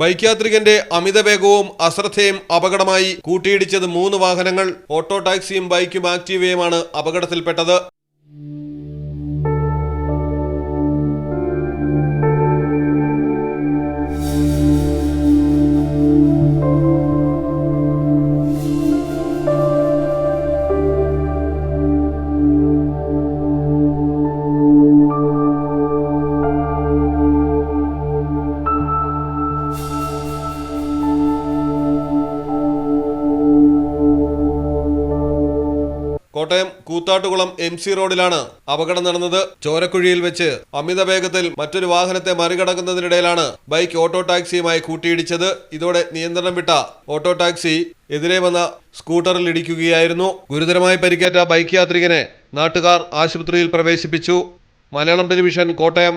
Bike യാത്രികന്റെ അമിതവേഗവും അശ്രദ്ധയും അപകടമായി കൂട്ടിയിടിച്ചത് മൂന്ന് വാഹനങ്ങൾ auto ടാക്സിയും ബൈക്കും ആക്റ്റീവയുമാണ് അപകടത്തിൽപ്പെട്ടത്. കോട്ടയം കൂത്താട്ടുകുളം എം സി റോഡിലാണ് അപകടം നടന്നത്. ചോരക്കുഴിയിൽ വെച്ച് അമിത വേഗത്തിൽ മറ്റൊരു വാഹനത്തെ മറികടക്കുന്നതിനിടയിലാണ് ബൈക്ക് ഓട്ടോ ടാക്സിയുമായി കൂട്ടിയിടിച്ചത്. ഇതോടെ നിയന്ത്രണം വിട്ട ഓട്ടോ ടാക്സി എതിരെ വന്ന സ്കൂട്ടറിൽ ഇടിക്കുകയായിരുന്നു. ഗുരുതരമായി പരിക്കേറ്റ ബൈക്ക് യാത്രികനെ നാട്ടുകാർ ആശുപത്രിയിൽ പ്രവേശിപ്പിച്ചു. Malayalam television Kottayam.